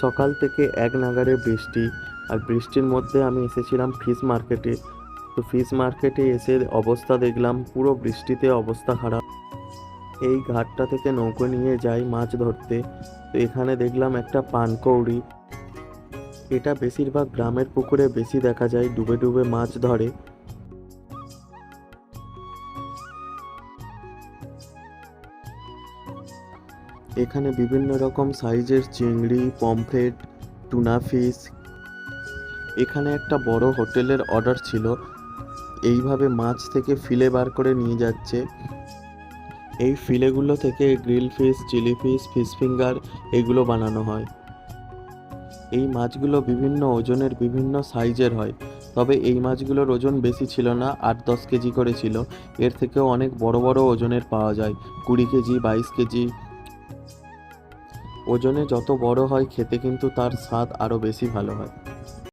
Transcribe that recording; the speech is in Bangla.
সকাল থেকে এক নাগাড়ে বৃষ্টি আর বৃষ্টির মধ্যে আমি এসেছিলাম ফিশ মার্কেটে তো ফিশ মার্কেটে এসে অবস্থা দেখলাম, পুরো বৃষ্টিতে অবস্থা খারাপ। এই ঘাটটা থেকে নৌকো নিয়ে যাই মাছ ধরতে। তো এখানে দেখলাম একটা পানকৌড়ি। এটা বেশিরভাগ গ্রামের পুকুরে বেশি দেখা যায়, ডুবে ডুবে মাছ ধরে। এখানে বিভিন্ন রকম সাইজের চিংড়ি, পমফ্রেট, টুনা ফিশ। এখানে একটা বড় হোটেলের অর্ডার ছিল। এইভাবে মাছ থেকে ফিলে বার করে নিয়ে যাচ্ছে। এই ফিলেগুলো থেকে grill fish, chilli fish fish finger এগুলো বানানো হয়। এই মাছগুলো বিভিন্ন ওজনের বিভিন্ন সাইজের হয়। তবে এই মাছগুলোর ওজন বেশি ছিল না, আট দশ কেজি করে ছিল। এর থেকেও অনেক বড় বড় ওজনের পাওয়া যায়। কুড়ি কেজি, বাইশ কেজি ওজনে যত বড় হয় খেতে কিন্তু তার স্বাদ আরও বেশি ভালো হয়।